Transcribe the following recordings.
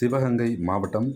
சிவகங்கை மாவட்டம்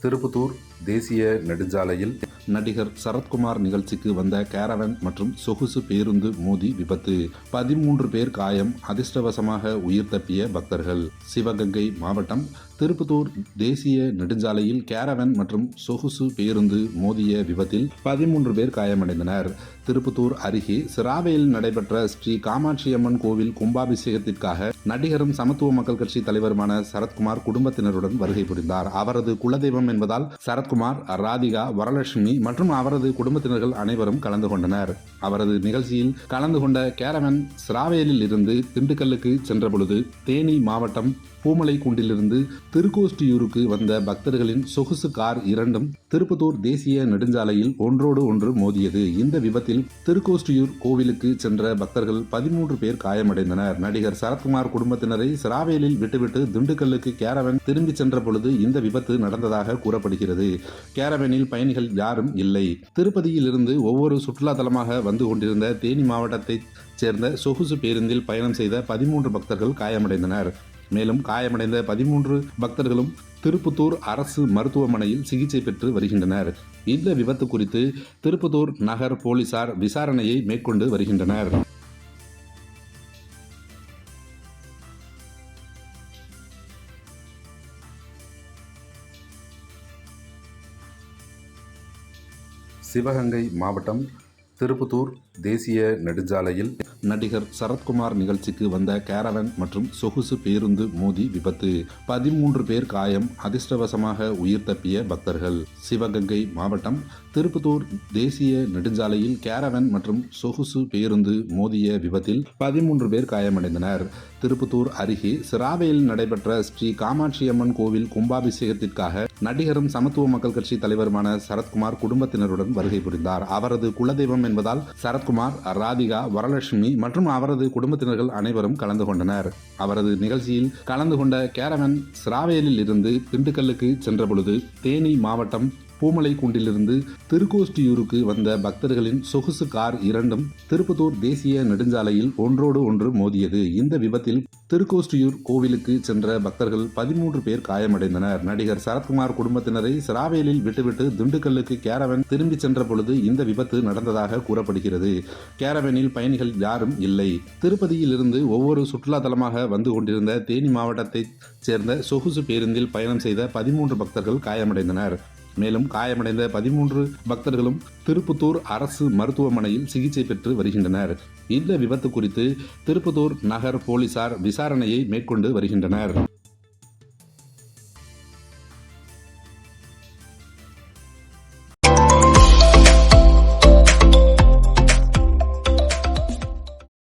திருப்புத்தூர் தேசிய நெடுஞ்சாலையில் நடிகர் சரத்குமார் நிகழ்ச்சிக்கு வந்த கேரவன் மற்றும் சொகுசு பேருந்து மோதி விபத்து. பதிமூன்று பேர் காயம் அதிர்ஷ்டவசமாக உயிர் தப்பிய பக்தர்கள். சிவகங்கை மாவட்டம் திருப்பத்தூர் தேசிய நெடுஞ்சாலையில் கேரவன் மற்றும் சொகுசு பேருந்து மோதிய விபத்தில் பதிமூன்று பேர் காயமடைந்தனர். திருப்புத்தூர் அருகே சிராவையில் நடைபெற்ற ஸ்ரீ காமாட்சியம்மன் கோவில் கும்பாபிஷேகத்திற்காக நடிகரும் சமத்துவ மக்கள் கட்சி தலைவருமான சரத்குமார் குடும்பத்தினருடன் வருகை புரிந்தார். அவரது குலதெய்வம் என்பதால் சரத்குமார் ராதிகா வரலட்சுமி மற்றும் அவரது குடும்பத்தினர்கள் அனைவரும் கலந்து கொண்டனர். அவரது நிகழ்ச்சியில் கலந்து கொண்ட கேரவன் சிராவேலில் இருந்து திண்டுக்கல்லுக்கு சென்ற பொழுது தேனி மாவட்டம் பூமலை குண்டிலிருந்து திருக்கோஷ்டியூருக்கு வந்த பக்தர்களின் சொகுசு கார் இரண்டும் திருப்பத்தூர் தேசிய நெடுஞ்சாலையில் ஒன்றோடு ஒன்று மோதியது. இந்த விபத்தில் திருக்கோஷ்டியூர் கோவிலுக்கு சென்ற பக்தர்கள் பதிமூன்று பேர் காயமடைந்தனர். நடிகர் சரத்குமார் குடும்பத்தினரை சிராவேலில் விட்டுவிட்டு திண்டுக்கல்லுக்கு கேரவன் திரும்பி சென்ற பொழுது இந்த விபத்து நடந்ததாக கூறப்படுகிறது. கேரவனில் பயணிகள் யாரும் இல்லை. திருப்பதியிலிருந்து ஒவ்வொரு சுற்றுலா தலமாக வந்து கொண்டிருந்த தேனி மாவட்டத்தைச் சேர்ந்த சொகுசு பேருந்தில் பயணம் செய்த பதிமூன்று பக்தர்கள் காயமடைந்தனர். மேலும் காயமடைந்த பதிமூன்று பக்தர்களும் திருப்புத்தூர் அரசு மருத்துவமனையில் சிகிச்சை பெற்று வருகின்றனர். இந்த விபத்து குறித்து திருப்புத்தூர் நகர் போலீசார் விசாரணையை மேற்கொண்டு வருகின்றனர். சிவகங்கை மாவட்டம் திருப்புத்தூர் தேசிய நெடுஞ்சாலையில் நடிகர் சரத்குமார் நிகழ்ச்சிக்கு வந்த கேரவன் மற்றும் சொகுசு பேருந்து மோதி விபத்து. பதிமூன்று பேர் காயம் அதிர்ஷ்டவசமாக உயிர் தப்பிய பக்தர்கள். சிவகங்கை மாவட்டம் திருப்புத்தூர் தேசிய நெடுஞ்சாலையில் கேரவன் மற்றும் சொகுசு பேருந்து மோதிய விபத்தில் பதிமூன்று பேர் காயமடைந்தனர். திருப்புத்தூர் அருகே சிராவையில் நடைபெற்ற ஸ்ரீ காமாட்சியம்மன் கோவில் கும்பாபிஷேகத்திற்காக நடிகரும் சமத்துவ மக்கள் கட்சி தலைவருமான சரத்குமார் குடும்பத்தினருடன் வருகை புரிந்தார். அவரது குலதெய்வம் என்பதால் சரத்குமார் ராதிகா வரலட்சுமி மற்றும் அவரது குடும்பத்தினர்கள் அனைவரும் கலந்து கொண்டனர். அவரது நிகழ்ச்சியில் கலந்து கொண்ட கேரவன் சிராவேலில் இருந்து திண்டுக்கல்லுக்கு சென்ற பொழுது தேனி மாவட்டம் பூமலை குண்டிலிருந்து திருக்கோஷ்டியூருக்கு வந்த பக்தர்களின் சொகுசு கார் இரண்டும் திருப்பத்தூர் தேசிய நெடுஞ்சாலையில் ஒன்றோடு ஒன்று மோதியது. இந்த விபத்தில் திருக்கோஷ்டியூர் கோவிலுக்கு சென்ற பக்தர்கள் பதிமூன்று பேர் காயமடைந்தனர். நடிகர் சரத்குமார் குடும்பத்தினரை சிராவேலில் விட்டுவிட்டு திண்டுக்கல்லுக்கு கேரவன் திரும்பிச் சென்ற பொழுது இந்த விபத்து நடந்ததாக கூறப்படுகிறது. கேரவனில் பயணிகள் யாரும் இல்லை. திருப்பதியிலிருந்து ஒவ்வொரு சுற்றுலா தலமாக வந்து கொண்டிருந்த தேனி மாவட்டத்தைச் சேர்ந்த சொகுசு பேருந்தில் பயணம் செய்த பதிமூன்று பக்தர்கள் காயமடைந்தனர். மேலும் காயமடைந்த பதிமூன்று பக்தர்களும் திருப்புத்தூர் அரசு மருத்துவமனையில் சிகிச்சை பெற்று வருகின்றனர். இந்த விபத்து குறித்து திருப்புத்தூர் நகர் போலீசார் விசாரணையை மேற்கொண்டு வருகின்றனர்.